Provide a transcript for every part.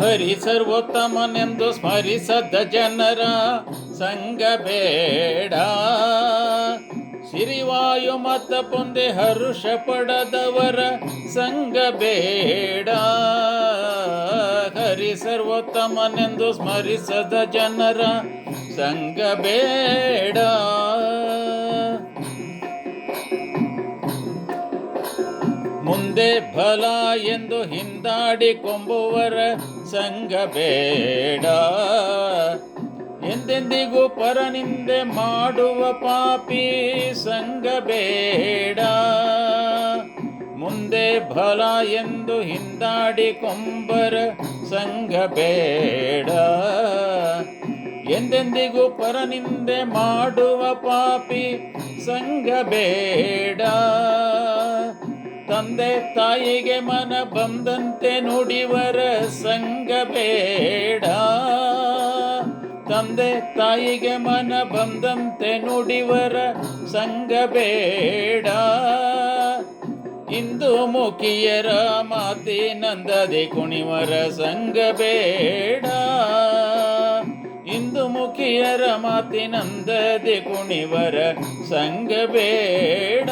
ಹರಿ ಸರ್ವೋತ್ತಮನೆಂದು ಸ್ಮರಿಸದ ಜನರ ಸಂಗ ಬೇಡ. ಸಿರಿವಾಯು ಮತ ಪೊಂದೆ ಹರುಷ ಪಡದವರ ಸಂಗ ಬೇಡ. ಹರಿ ಸರ್ವೋತ್ತಮನೆಂದು ಸ್ಮರಿಸದ ಜನರ ಸಂಗ ಬೇಡ. ಮುಂದೆ ಫಲ ಎಂದು ಹಿಂದಾಡಿ ಕೊಂಬುವರ ಸಂಗ ಬೇಡ. ಎಂದೆಂದಿಗೂ ಪರನಿಂದೆ ಮಾಡುವ ಪಾಪಿ ಸಂಗ ಬೇಡ. ಮುಂದೆ ಫಲ ಎಂದು ಹಿಂದಾಡಿ ಕೊಂಬರ ಸಂಘ ಬೇಡ. ಎಂದೆಂದಿಗೂ ಪರನಿಂದೆ ಮಾಡುವ ಪಾಪಿ ಸಂಘ ಬೇಡ. ತಂದೆ ತಾಯಿಗೆ ಮನ ಬಂದಂತೆ ನುಡಿವರ ಸಂಗ ಬೇಡ. ತಂದೆ ತಾಯಿಗೆ ಮನ ಬಂದಂತೆ ನುಡಿವರ ಸಂಗ ಬೇಡ. ಇಂದು ಮುಖಿಯರ ಮಾತಿನಂದದೆ ಕುಣಿವರ ಸಂಗ ಬೇಡ. ಇಂದು ಮುಖಿಯರ ಮಾತಿನಂದದೆ ಕುಣಿವರ ಸಂಗ ಬೇಡ.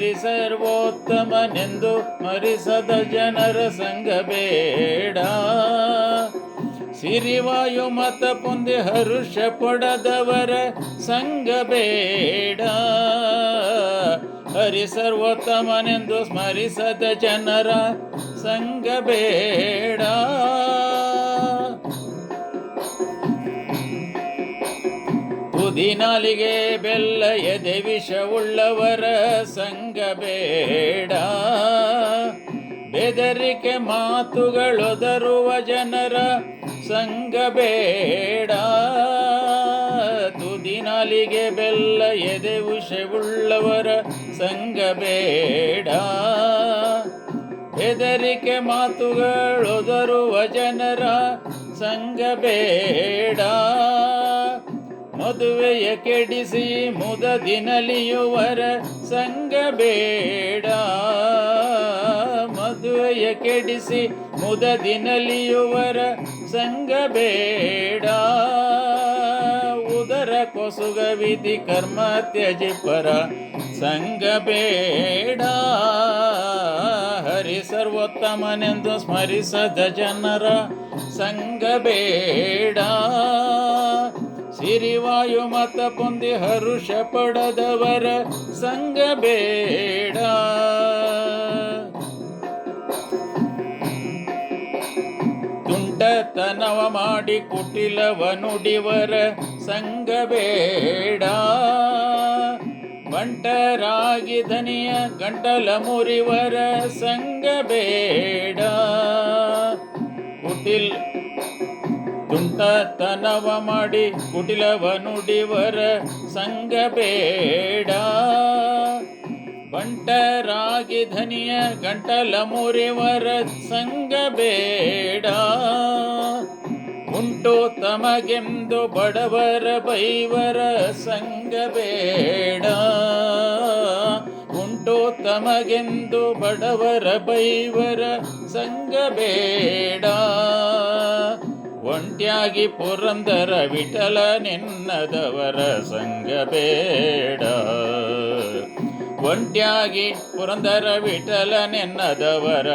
ಹರಿ ಸರ್ವೋತ್ತಮನೆಂದು ಮರಿಸದ ಜನರ ಸಂಘ ಬೇಡ. ಸಿರಿವಾಯು ಮತ ಪೊಂದಿ ಹರುಷ ಪಡದವರ ಸಂಘ ಬೇಡ. ಹರಿ ಸರ್ವೋತ್ತಮನೆಂದು ಸ್ಮರಿಸದ ಜನರ ಸಂಘ ಬೇಡ. ತುದಿನಾಲಿಗೆ ಬೆಲ್ಲ ಎದೆ ವಿಷವುಳ್ಳವರ ಸಂಗ ಬೇಡ. ಬೆದರಿಕೆ ಮಾತುಗಳೊದರುವ ಜನರ ಸಂಗ ಬೇಡ. ತುದಿನಾಲಿಗೆ ಬೆಲ್ಲ ಎದೆ ಉಷವುಳ್ಳವರ ಸಂಗ ಬೇಡ. ಬೆದರಿಕೆ ಮಾತುಗಳೊದರುವ ಜನರ ಸಂಗ ಬೇಡ. ಮದುವೆಯ ಕೆಡಿಸಿ ಮುದದಿನಲಿಯುವರ ಸಂಗ ಬೇಡ. ಮದುವೆಯ ಕೆಡಿಸಿ ಮುದದಿನಲಿಯುವರ ಸಂಗ ಬೇಡ. ಉದರ ಕೊಸುಗ ವಿಧಿ ಕರ್ಮ ತ್ಯಜಿಪರ ಸಂಗ ಬೇಡ. ಹರಿ ಸರ್ವೋತ್ತಮನೆಂದು ಸ್ಮರಿಸದ ಜನರ ಸಂಗ ಬೇಡ. ಸಿರಿವಾಯು ಮತ ಪೊಂದಿ ಹರುಷ ಪಡದವರ ಸಂಗ ಬೇಡ. ತುಂಟತನವ ಮಾಡಿ ಕುಟಿಲವ ನುಡಿವರ ಸಂಗ ಬೇಡ. ಬಂಟರಾಗಿ ಧನಿಯ ಗಂಟಲ ಮುರಿವರ ಸಂಗ ಬೇಡ. ಕುಟಿಲ್ ತುಂಟತನವ ಮಾಡಿ ಕುಟಿಲವ ನುಡಿವರ ಸಂಗ ಬೇಡ. ಬಂಟರಾಗಿ ಧನಿಯ ಗಂಟಲ ಮುರಿವರ ಸಂಗ ಬೇಡ. ಉಂಟು ತಮಗೆಂದು ಬಡವರ ಬೈವರ ಸಂಗ ಬೇಡ. ಉಂಟು ತಮಗೆಂದು ಬಡವರ ಬೈವರ ಸಂಗ ಬೇಡ. ಒಂಟ್ಯಾಗಿ ಪುರಂದರ ವಿಠಲ ನಿನ್ನದವರ ಸಂಗ ಬೇಡ. ಒಂಟ್ಯಾಗಿ ಪುರಂದರ ವಿಠಲ ನಿನ್ನದವರ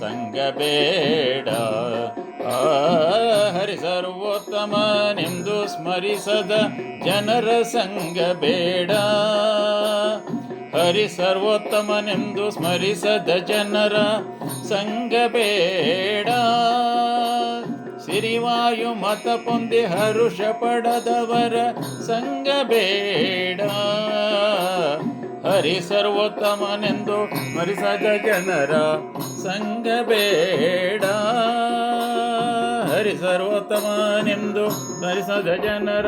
ಸಂಗ ಬೇಡ. ಹರಿ ಹರಿ ಸರ್ವೋತ್ತಮನೆಂದು ಸ್ಮರಿಸದ ಜನರ ಸಂಗ ಬೇಡ. ಹರಿ ಸರ್ವೋತ್ತಮನೆಂದು ಸ್ಮರಿಸದ ಜನರ ಸಂಗ ಬೇಡ. ಸಿರಿವಾಯು ಮತ ಪೊಂದಿ ಹರುಷ ಪಡದವರ ಸಂಗ ಬೇಡ. ಹರಿ ಸರ್ವೋತ್ತಮನೆಂದು ಮರಿಸದ ಜನರ ಸಂಗ ಬೇಡ. ಹರಿ ಸರ್ವೋತ್ತಮನೆಂದು ಮರಿಸದ ಜನರ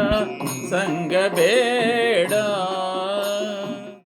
ಸಂಗ ಬೇಡ.